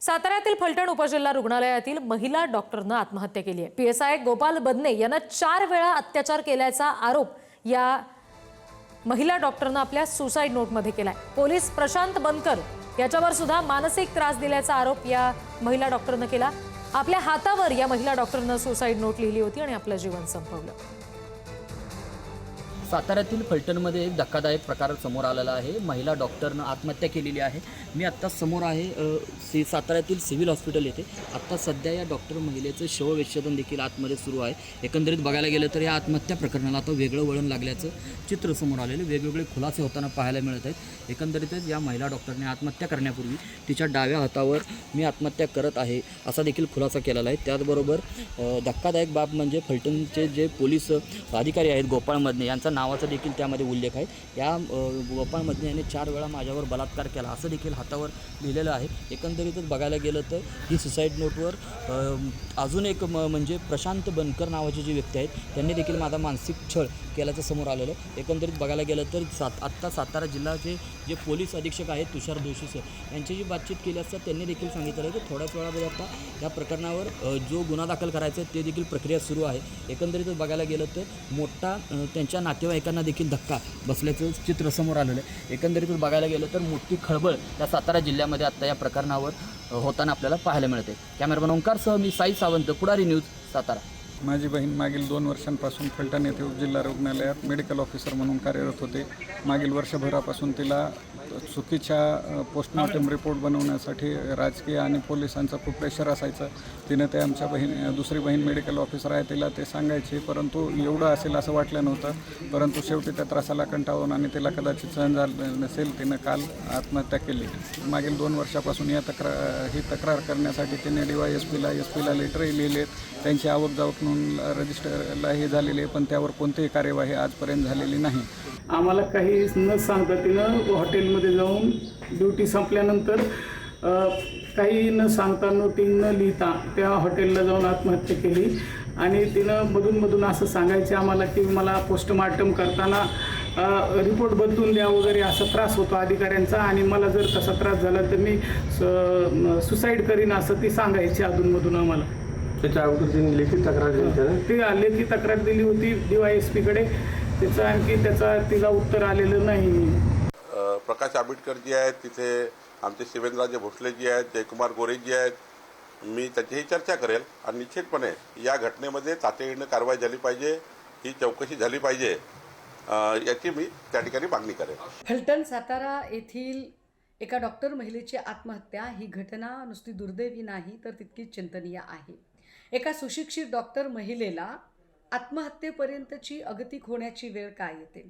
साताऱ्यातील फलटण उपजिल्हा रुग्णालयातील महिला डॉक्टरनं आत्महत्या केली आहे. पीएसआय गोपाल बदने यांना चार वेळा अत्याचार केल्याचा आरोप या महिला डॉक्टरनं आपल्या सुसाईड नोटमध्ये केलाय. पोलीस प्रशांत बनकर याच्यावर सुद्धा मानसिक त्रास दिल्याचा आरोप या महिला डॉक्टरनं केला. आपल्या हातावर या महिला डॉक्टरनं सुसाईड नोट लिहिली होती आणि आपलं जीवन संपवलं. साताऱ्यातील फलटणमध्ये एक धक्कादायक प्रकार समोर आलेला आहे. महिला डॉक्टरनं आत्महत्या केलेली आहे. मी आत्ता समोर आहे सी साताऱ्यातील सिव्हिल हॉस्पिटल येथे. आत्ता सध्या या डॉक्टर महिलेचं शवविच्छेदन देखील आतमध्ये सुरू आहे. एकंदरीत बघायला गेलं तर या आत्महत्या प्रकरणाला आता वेगळं वळण लागल्याचं चित्र समोर आलेलं वेगवेगळे खुलासे होताना पाहायला मिळत आहेत. एकंदरीतच या महिला डॉक्टरने आत्महत्या करण्यापूर्वी तिच्या डाव्या हातावर मी आत्महत्या करत आहे असा देखील खुलासा केलेला आहे. त्याचबरोबर धक्कादायक बाब म्हणजे फलटणचे जे पोलीस अधिकारी आहेत गोपाळ मदने यांचा नावाचा देखील त्यामध्ये उल्लेख आहे. या अ, याने चार वेळा माझ्यावर बलात्कार केला. असं देखील हातावर लिहिलेलं आहे. एकंदरीतच बघायला गेलं तर ही सुसाईड नोटवर अजून एक म म्हणजे प्रशांत बनकर नावाचे जे व्यक्ती आहेत त्यांनी देखील माझा मानसिक छळ केल्याचं समोर आलेलं एकंदरीत बघायला गेलं तर सात आत्ता सातारा जिल्ह्याचे जे पोलीस अधीक्षक आहेत तुषार जोशी सर यांच्याशी बातचीत केली असता त्यांनी देखील सांगितलं आहे की थोड्याच वेळामध्ये आता या प्रकरणावर जो गुन्हा दाखल करायचा आहे ते देखील प्रक्रिया सुरू आहे. एकंदरीतच बघायला गेलं तर मोठा त्यांच्या नातेवाईक नातेवाईकांना देखील धक्का. बसल्याचं चित्र समोर आलेलं आहे. एकंदरीतच बघायला गेलं तर मोठी खळबळ या सातारा जिल्ह्यामध्ये आत्ता या प्रकरणावर होताना आपल्याला पाहायला मिळते. कॅमेरामन ओंकारसह मी साई सावंत पुढारी न्यूज सातारा. माझी बहीण मागील दोन वर्षांपासून फलटण येथे उपजिल्हा रुग्णालयात मेडिकल ऑफिसर म्हणून कार्यरत होते. मागील वर्षभरापासून तिला चुकीच्या पोस्टमॉर्टम रिपोर्ट बनवण्यासाठी राजकीय आणि पोलिसांचं खूप प्रेशर असायचं. तिनं ते आमच्या बहीण दुसरी बहीण मेडिकल ऑफिसर आहे तिला ते सांगायचे परंतु एवढं असेल असं वाटलं नव्हतं. परंतु शेवटी त्या त्रासाला कंटाळून आणि तिला कदाचित सहन झालं नसेल तिनं काल आत्महत्या केली. मागील दोन वर्षापासून या तक्रार ही तक्रार करण्यासाठी तिने डी वाय एस पीला एस पीला लेटरही लिहिले त्यांची आवक जावक नोंद रजिस्टरला हे झालेली आहे पण त्यावर कोणतीही कार्यवाही आजपर्यंत झालेली नाही. आम्हाला काही न सांगता तिनं हॉटेलमध्ये जाऊन ड्युटी संपल्यानंतर काही न सांगता नोटिंग न लिहिता त्या हॉटेलला जाऊन आत्महत्या केली. आणि तिनं मधून मधून असं सांगायचे आम्हाला की मला पोस्टमार्टम करताना रिपोर्ट बदलून द्या वगैरे असा त्रास होतो अधिकाऱ्यांचा. आणि मला जर तसा त्रास झाला तर मी सुसाईड करीन असं ती सांगायची अधूनमधून आम्हाला. त्याच्या अगोदर त्यांनी लेखी तक्रार दिली? ती लेखी तक्रार दिली होती डी वाय एस पीकडे त्याचं आणखी त्याचा तिला उत्तर आलेलं नाही. प्रकाश आंबेडकर जी आहेत तिथे आमचे शिवेंद्रराजे भोसले जी आहेत जयकुमार गोरे जी आहेत. मी त्याचीही चर्चा करेल आणि निश्चितपणे या घटनेमध्ये तातडीनं कारवाई झाली पाहिजे ही चौकशी झाली पाहिजे याची मी त्या ठिकाणी मागणी करेल. फलटण सातारा येथील एका डॉक्टर महिलेची आत्महत्या ही घटना नुसती दुर्दैवी नाही तर तितकी चिंतनीय आहे. एका सुशिक्षित डॉक्टर महिलेला आत्महत्येपर्यंतची अगतिक होण्याची वेळ काय येते?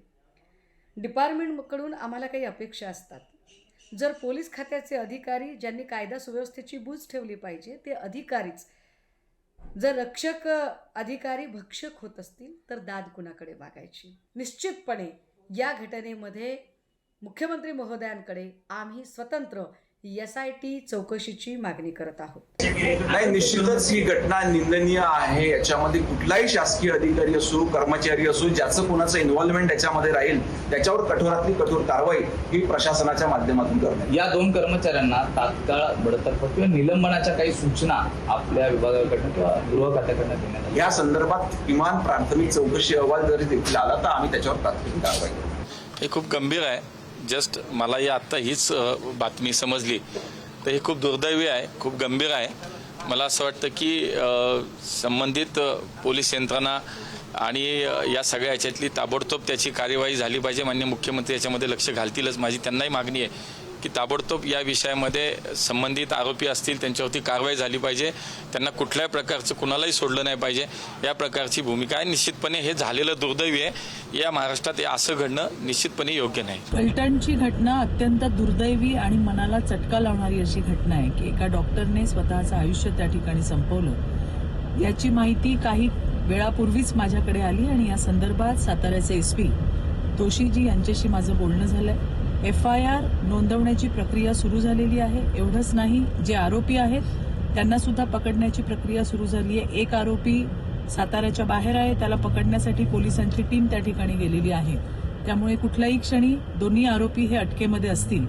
डिपार्टमेंटकडून आम्हाला काही अपेक्षा असतात. जर पोलीस खात्याचे अधिकारी ज्यांनी कायदा सुव्यवस्थेची बूज ठेवली पाहिजे ते अधिकारीच. जर रक्षक अधिकारी भक्षक होत असतील तर दाद कुणाकडे मागायची? निश्चितपणे या घटनेमध्ये मुख्यमंत्री महोदयांकडे आम्ही स्वतंत्र एस आय टी चौकशीची मागणी करत आहोत. नाही निश्चितच ही घटना निंदनीय आहे. याच्यामध्ये कुठलाही शासकीय अधिकारी असो कर्मचारी असो ज्याचं कोणाचं इन्व्हॉल्वमेंट याच्यामध्ये राहील त्याच्यावर कठोरातली कठोर कारवाई ही प्रशासनाच्या माध्यमातून करण्यात या दोन कर्मचाऱ्यांना तात्काळ बडतर्फ किंवा निलंबनाच्या काही सूचना आपल्या विभागाकडनं किंवा गृह खात्याकडनं देण्यात. या संदर्भात किमान प्राथमिक चौकशी अहवाल जरी देखील आला तर आम्ही त्याच्यावर तात्काळ कारवाई करू. हे खूप गंभीर आहे. जस्ट मला ही आत्ता हीच बातमी समजली. तर हे खूप दुर्दैवी आहे खूप गंभीर आहे. मला असं वाटतं की संबंधित पोलीस यंत्रणा आणि या सगळ्या याच्यातली ताबडतोब त्याची कार्यवाही झाली पाहिजे. मान्य मुख्यमंत्री याच्यामध्ये लक्ष घालतीलच. माझी त्यांनाही मागणी आहे की ताबडतोब या विषयामध्ये संबंधित आरोपी असतील त्यांच्यावरती कारवाई झाली पाहिजे. त्यांना कुठल्याही प्रकारचं कुणालाही सोडलं नाही पाहिजे. या प्रकारची भूमिका आहे. निश्चितपणे हे झालेलं दुर्दैवी आहे. या महाराष्ट्रात हे असं घडणं निश्चितपणे योग्य नाही. फलटणची घटना अत्यंत दुर्दैवी आणि मनाला चटका लावणारी अशी घटना आहे की एका डॉक्टरने स्वतःचं आयुष्य त्या ठिकाणी संपवलं. याची माहिती काही वेळापूर्वीच माझ्याकडे आली आणि या संदर्भात साताऱ्याचे एस पी तोशीजी यांच्याशी माझं बोलणं झालंय. एफ आय आर नोंदवण्याची प्रक्रिया सुरू झालेली आहे. एवढंच नाही जे आरोपी आहेत त्यांना सुद्धा पकडण्याची प्रक्रिया सुरू झाली आहे. एक आरोपी साताऱ्याच्या बाहेर आहे त्याला पकडण्यासाठी पोलिसांची टीम त्या ठिकाणी गेलेली आहे. त्यामुळे कुठल्याही क्षणी दोन्ही आरोपी हे अटकेमध्ये असतील.